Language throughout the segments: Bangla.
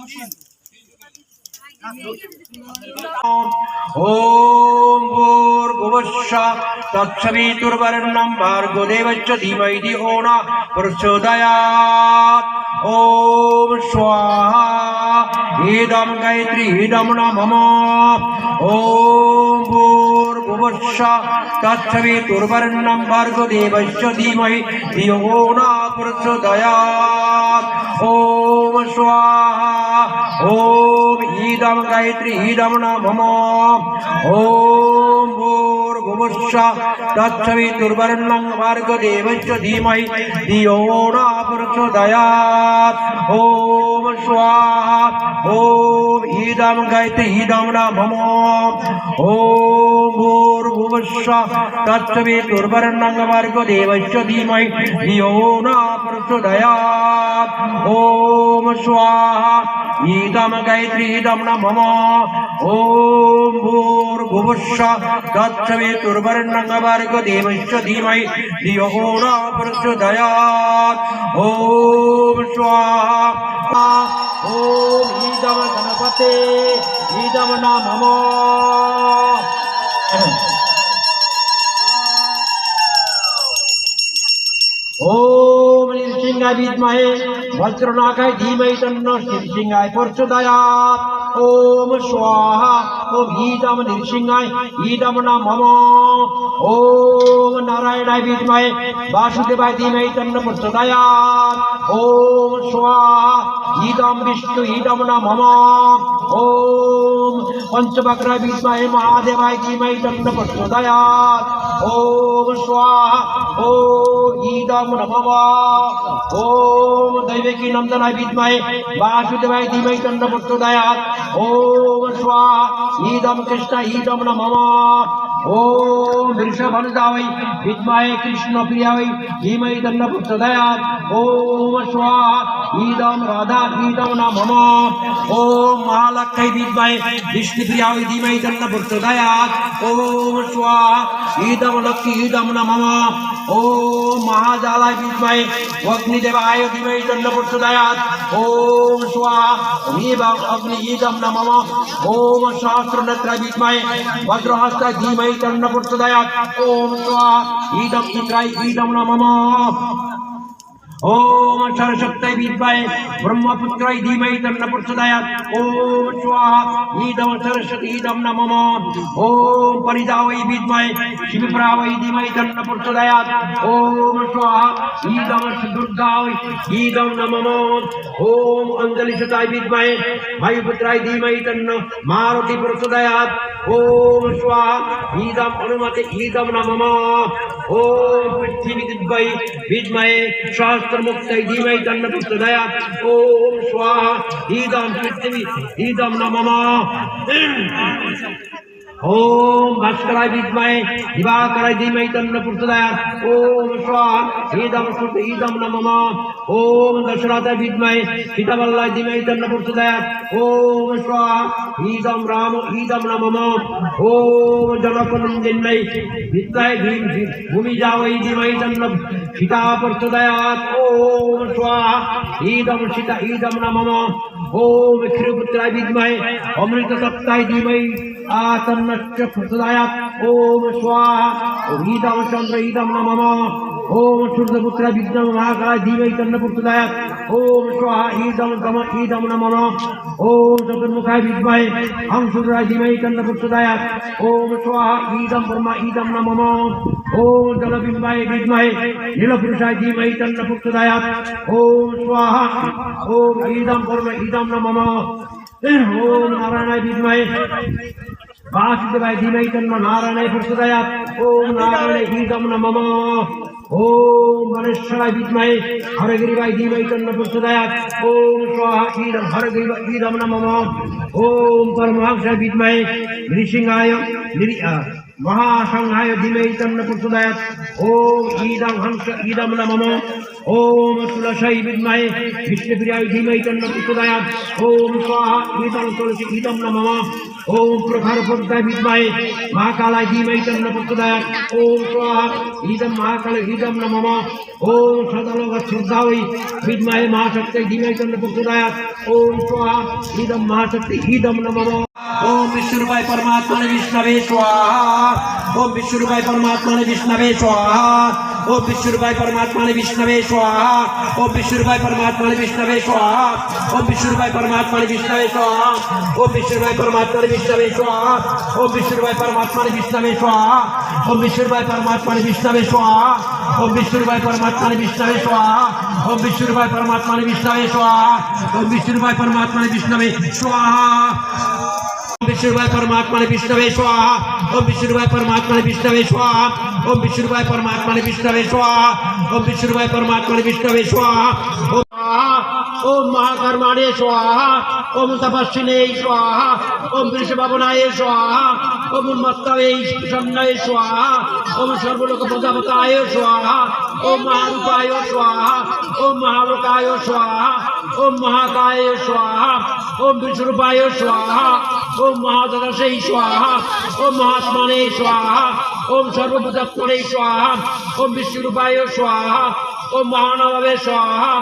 ॐ भूर्भुवस्व तत्सवितुर्वरेण्यं भार्गोदेवस्य धीमहि धियो न प्रचोदयात् ॐ स्वाहा इदं गायत्री इदं न मम ॐ পূর্বশ তৎসবে তুর্বর্ণম ভর্গদেবশ্চ ধীমহি, ধিয়ো ন প্রচোদয়াৎ ওম স্বাহা, ওম ইদম গায়ত্রী, ইদম নমঃ। ওম ভুবস্ব তৎসবি দুর্বর্ণং ভার্গদেবশ্চ ধীমহি ধিয়ো ন প্রচোদয়াৎ ওম স্বাহা ওম ইদম গায়তে ইদম না মম ওম ভূর্ভুবস্ব তৎসবি দুর্বর্ণং ভার্গদেবশ্চ ধীমহি ধিয়ো ন প্রচোদয়াৎ ওম স্বাহা ইদম গায়ত্রী ইদম না মম ওম ভূ ॐ भूर्भुवस्व तत्सवितुर्वरेण्यं भार्गदेवस्य धीमहि धियो न प्रचोदयात् ॐ स्वाहा ॐ ईदं गणपते ईदं न मम ओम नृसिंहाय विद्महे वज्रनागाय धीमहि तन्नो नृसिंहाय प्रचोदयात् ओम स्वाहा ఓం ఈదం నిరిసింహాయ ఈదం నమః ఓం నారాయణాయ విద్మహే వాసుదేవాయ ధీమహి తన్న ప్రచోదయాత్ ఓం స్వాహా ఈదం విష్ణు ఈదం నమః ఓం పంచభగ్రాయ విద్మహే మహాదేవాయ ధీమహి తన్న ప్రచోదయాత్ तन्नो प्रचोदयात् ओम स्वाहा ओम ईदम नमः ओम दैवकी नंदनाय विद्महे वासुदेवाय धीमहि तन्नो प्रचोदयात् ओम स्वाहा ईदम कृष्ण ईदम नमः ओम वृषभनुजावै विद्महे कृष्णप्रियावै धीमहि तन्नो प्रचोदयात् ओम स्वाहा ईदम राधा ईदम नमः ओम महालक्ष्मी विद्महे विष्णुप्रियावै धीमहि तन्नो प्रचोदयात् ओम स्वाहा ईदम लक्ष्मी ईदम नमः ओम महाजालाय विद्महे अग्निदेवाय धीमहि तन्नो प्रचोदयात् ओम स्वाहा ईदम अग्नि ईदम नमः ओम सहस्रनेत्र विद्महे वज्रहस्ताय धीमहि චන්න පුෘෂදයක් ඕන්වා ඊටක්ති ්‍රයි ගීටමන මමා ओम सरस्वत्यै विद्महे ब्रह्मपुत्राय धीमहि तन्नो प्रचोदयात् ओम स्वाहा, ईदं सरस्वती, ईदं नमः ओम परिदावै विद्महे शिवप्रावै धीमहि तन्नो प्रचोदयात् ओम स्वाहा, ईदं दुर्गावै ईदं नमः ओम अञ्जलिसताय विद्महे वायुपुत्राय धीमहि तन्नो, मारुति प्रचोदयात् ओम स्वाहा, ईदं हनुमते, ईदं नमः ओम पृथ्वी विद्महे सहस्त्रमुक्तै মুক্তাইদিমাই জান্নাতুত দায়া। ও স্বাহা হিদম পৃথিবী হিদম নমমা ओम भास्कराय विद्महे दिवाकराय धीमहि तन्नो प्रचोदयात् ओम स्वाहा ईदं सुत ईदं नमः ओम दशरथाय विद्महे सीतावल्लाय धीमहि तन्नो प्रचोदयात् ओम स्वाहा ईदं राम ईदं नमः ओम जनकनन्दन्यै विद्महे भूमिजावै धीमहि तन्नो सीता प्रचोदयात् ओम स्वाहा ईदं सीता ईदं नमः ओम क्षीरपुत्राय विद्महे अमृतसत्ताय धीमहि प्रचोदयात् ओम स्वाहा। ईदं चन्द्र ईदं नमः। ओम सूर्यपुत्र विद्म महाकाय धीमहि तन्नो ओम स्वाहा। ईदं गम ईदं नमः। ओम चतुर्मुखाय विद्महे। हंसुराय धीमहि तन्नो ओम स्वाहा। ईदं ब्रह्म। ईदं नमः। ओम जलबिम्बाय विद्महे। नीलपुरुषाय धीमहि तन्नो प्रचोदयात् ओम स्वाहा। ओम ईदं ब्रह्म। ईदं नमः। ओम नारायणाय विद्महे। वासुदेवाय धीमहि तन्नो नारायणाय प्रचोदयात् ओम नारायण ईदं नमः ओम मनुष्याय विद्महे हरगिरिवाय धीमहि तन्नो प्रचोदयात् ओम स्वाहा ईदं हरगिरिव ईदं नमः ओम परमहंसाय विद्महे नृसिंहाय नृ अ, महासंहाय धीमहि तन्नो प्रचोदयात् ओम ईदं हंस ईदं नमः ओम तुलसाय विद्महे विष्णुप्रियाय धीमहि तन्नो प्रचोदयात् ओम स्वाहा ईदं तुलसी ईदं नमः ওম প্রখার পদ্মায় বিদ্মায় মহাকালায় ধীমহি তন্ন প্রচোদয়াৎ ওম স্বাহা হৃদম মহাকাল হৃদম নমঃ ওম সদলোক শ্রদ্ধাই বিদ্মায় মহাশক্তি ধীমহি তন্ন প্রচোদয়াৎ ওম স্বাহা হৃদম মহাশক্তি হৃদম নমঃ। ओम विष्णुभाई परमात्मा ने विष्णवे स्वाहा ओम विष्णुभाई परमात्मा ने विष्णवे स्वाहा ओम विष्णुभाई परमात्मा ने विष्णवे स्वाहा ओम विष्णुभाई परमात्मा ने विष्णवे स्वाहा ओम विष्णुभाई परमात्मा ने विष्णवे स्वाहा ओम विष्णुभाई परमात्मा ने विष्णवे स्वाहा ओम विष्णुभाई परमात्मा ने विष्णवे स्वाहा ओम विष्णुभाई परमात्मा ने विष्णवे स्वाहा ओम विष्णुभाई परमात्मा ने विष्णवे स्वाहा ओम विष्णुभाई परमात्मा ने विष्णवे स्वाहा ओम विष्णुभाई परमात्मा ने विष्णवे स्वाहा विष्णुभाई परमात्मा ने विष्णवे स्वाहा ओम विष्णुभाई परमात्मा ने विष्णवे स्वाहा ओम विष्णुभाई परमात्मा ने विष्णवे स्वाहा ओम विष्णुभाई परमात्मा ने विष्णवे स्वाहा ओम ओम महाकर्माणे स्वाहा ओम तपस्विने स्वाहा ओम वृषभवनाय स्वाहा ओम उन्मत्तवे प्रसन्नये स्वाहा ओम सर्वलोक प्रजापताय स्वाहा ओम महारूपाय स्वाहा ओम महालोकाय स्वाहा ओम महाकाय स्वाहा ওম বিষ্ণুপায় স্বাহা ওম মহাদাসেই স্বাহা ওম মহাত্মনে স্বাহা ওম সর্বভূতাত্মনে স্বাহা ওম বিষ্ণুরূপায় স্বাহা ওম মহানবাবে স্বাহা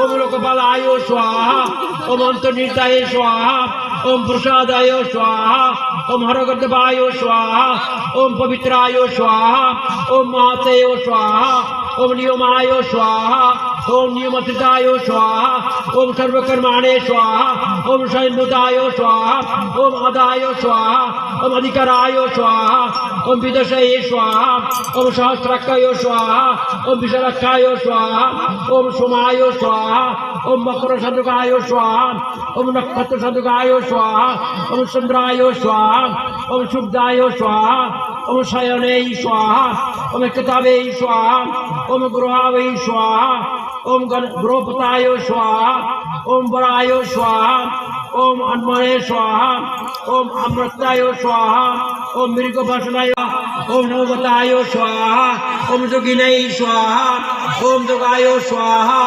ওম লোকপালায় স্বাহা ওম অন্তর্নিতায় স্বাহা ওম প্রসাদায় স্বাহা ওম হরগর্দবায় স্বাহা ওম পবিত্রায় স্বাহা ওম মহাতেয় স্বাহা ओम नियमाय स्वाहा ओम नियमसिताय स्वाहा ओम सर्वकर्माणे स्वाहा ओम स्वयंभूताय स्वाहा ओम अदाय स्वाहा ओम अधिकाराय स्वाहा ओम विदशये स्वाहा ओम सहस्रकाय स्वाहा ओम विशलक्षाय स्वाहा ओम सोमाय स्वाहा ओम मकर सदुकाय स्वाहा ओम नक्षत्र सदुकाय स्वाहा ओम चंद्राय स्वाहा ओम शुद्धाय स्वाहा অনুসায়নেই স্বাহা ওম কিতাবেই স্বাহা ওম গৃহাবেই স্বাহা ওম গৃহপতায় স্বাহা ওম বরায় ओम हनुमाय स्वाहा ओम अमृताय स्वाहा ओम मृग भाषणाय ओम नवताय स्वाहा ओम जोगिनय स्वाहा ओम दुगाय स्वाहा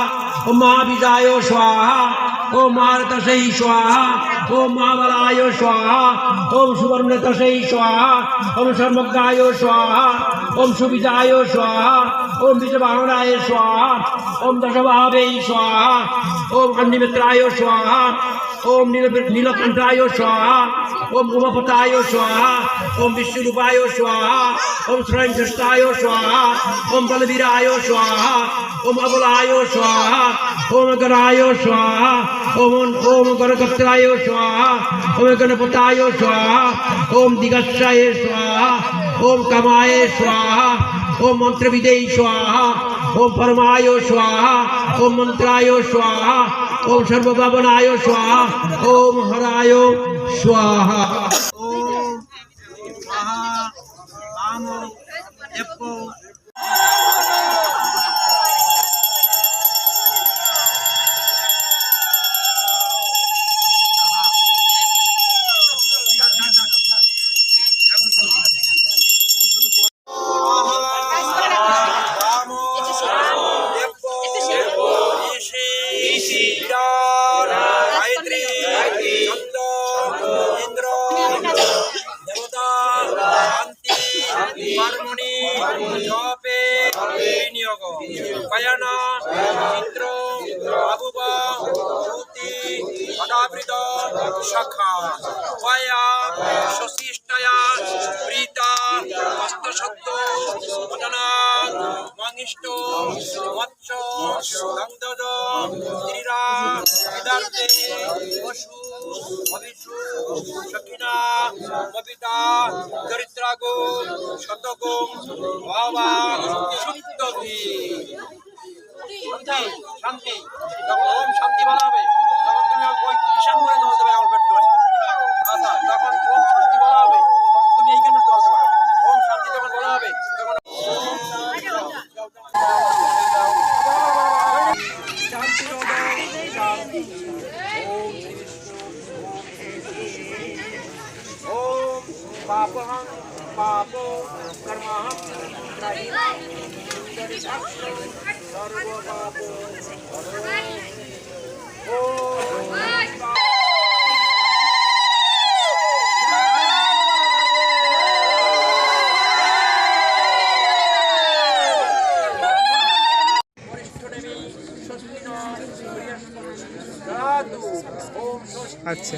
ओम महाविजाय स्वाहा ও মারত সেই সোহা ও মামলায় সোহা ওম সুবর্ণত সেই সোহা ওম সর্মজ্ঞায় সোহা ওম সুবিধায় সোহা ওম বিশ্বভাবনায় সোহা ওম দশভাবে সোহা ওম অন্নিমিত্রায় সোহা ওম নীলকণ্ঠায় সোহা ওম উমাপতায় সোহা ওম বিশ্বরূপায় সোহা ওম স্বয়ংশ্রেষ্ঠায় সোহা ওম বলবীরায় সোহা ওম সোহা ओम करायो स्वाहा ओम ओम गणकत्राय स्वाहा ओम गणपताय स्वाहा ओम दिगक्षाय स्वाहा ओम कमाय स्वाहा ओम मंत्रविदय स्वाहा ओम परमाय स्वाहा ओम मंत्राय स्वाहा ओम सर्वभावनाय स्वाहा ओम हरायो स्वाहा ओम स्वाहा বিদ্যার গায়ত্রী ছন্দ ইন্দ্র দেবতা শান্তি হারমণি জপে বিনিয়োগ কয়না চিত্র আবুব ভূতি সদাবৃত শাখা পয়া শশিষ্টয়া প্রীতা হস্তসত্ব ঘটনা মঙ্গিষ্ট মৎস্য দন্দদ শান্তি বসু অভিষু সখিনা কবিতা চরিত্রাগুণ শতগুণ মহাবা तपहं पापो कर्महं सर्वपापो ॐ আচ্ছা